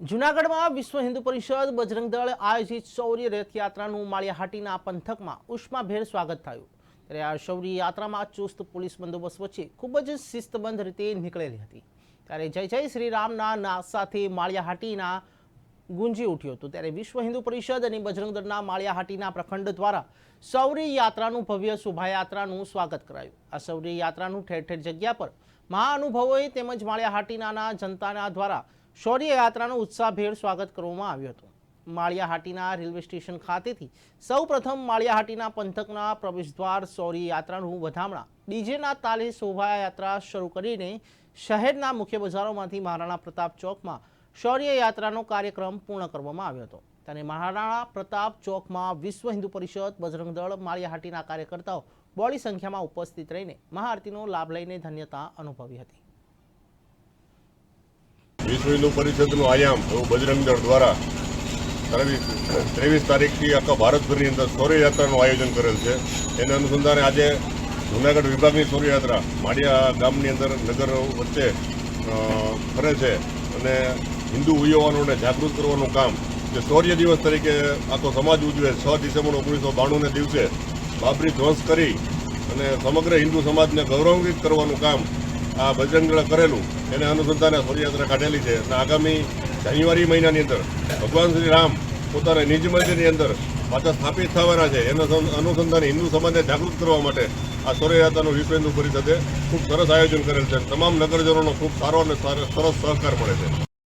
જૂનાગઢમાં વિશ્વ હિન્દુ પરિષદ બજરંગ દળ આયોજિત શૌર્ય રથયાત્રાનું માળિયાહાટીના પંથકમાં ઉષ્માભેર સ્વાગત થયું. ત્યારે આ શૌર્ય યાત્રામાં ચુસ્ત પોલીસ બંદોબસ્ત વચ્ચે ખૂબ જ શિસ્તબંધ રીતે નીકળેલી હતી. ત્યારે જય જય શ્રી રામના નાદ સાથે માળિયાહાટીના ગુંજી ઉઠ્યું હતું. ત્યારે વિશ્વ હિન્દુ પરિષદ અને બજરંગ દળના માળિયાહાટીના પ્રખંડ દ્વારા શૌર્ય યાત્રાનું ભવ્ય શોભાયાત્રાનું સ્વાગત કરાયું. આ શૌર્ય યાત્રાનું ઠેર ઠેર જગ્યા પર મહાનુભવોએ તેમજ માળિયાહાટીના જનતાના દ્વારા શૌર્ય યાત્રાનું ઉત્સાહભેર સ્વાગત કરવામાં આવ્યું હતું. માળિયાહાટીના રેલવે સ્ટેશન ખાતેથી સૌ પ્રથમ માળિયાહાટીના પંથકના પ્રવેશદ્વાર શૌર્ય યાત્રાનું વધામણા ડીજેના તાલે શોભાયાત્રા શરૂ કરીને શહેરના મુખ્ય બજારોમાંથી મહારાણા પ્રતાપ ચોકમાં શૌર્ય યાત્રાનો કાર્યક્રમ પૂર્ણ કરવામાં આવ્યો હતો. ત્યારે મહારાણા પ્રતાપ ચોકમાં વિશ્વ હિન્દુ પરિષદ, બજરંગ દળ, માળિયાહાટીના કાર્યકર્તાઓ બોડી સંખ્યામાં ઉપસ્થિત રહીને મહાઆરતીનો લાભ લઈને ધન્યતા અનુભવી હતી. વિશ્વ હિન્દુ પરિષદનું આયામ એવું બજરંગ દળ દ્વારા ત્રેવીસ તારીખથી આખા ભારતભરની અંદર શૌર્યયાત્રાનું આયોજન કરેલ છે. એને અનુસંધાને આજે જૂનાગઢ વિભાગની શૌર્યયાત્રા માળિયા ગામની અંદર નગર વચ્ચે ફરે છે અને હિન્દુ યુવાનોને જાગૃત કરવાનું કામ જે શૌર્ય દિવસ તરીકે આખો સમાજ ઉજવે છ ડિસેમ્બર ઓગણીસો બાણુંને દિવસે બાબરી ધ્વંસ કરી અને સમગ્ર હિન્દુ સમાજને ગૌરવાન્વિત કરવાનું કામ આ બજરંગ કરેલું, એને અનુસંધાને શૌર્યયાત્રા કાઢેલી છે. અને આગામી જાન્યુઆરી મહિનાની અંદર ભગવાન શ્રી રામ પોતાના નિજ મંદિરની અંદર પાછા સ્થાપિત થવાના છે. એના અનુસંધાને હિન્દુ સમાજને જાગૃત કરવા માટે આ શૌર્યયાત્રાનું વિશ્વ પરિષદે ખૂબ સરસ આયોજન કરેલ છે. તમામ નગરજનોનો ખૂબ સારો અને સારો- સરસ સહકાર મળે છે.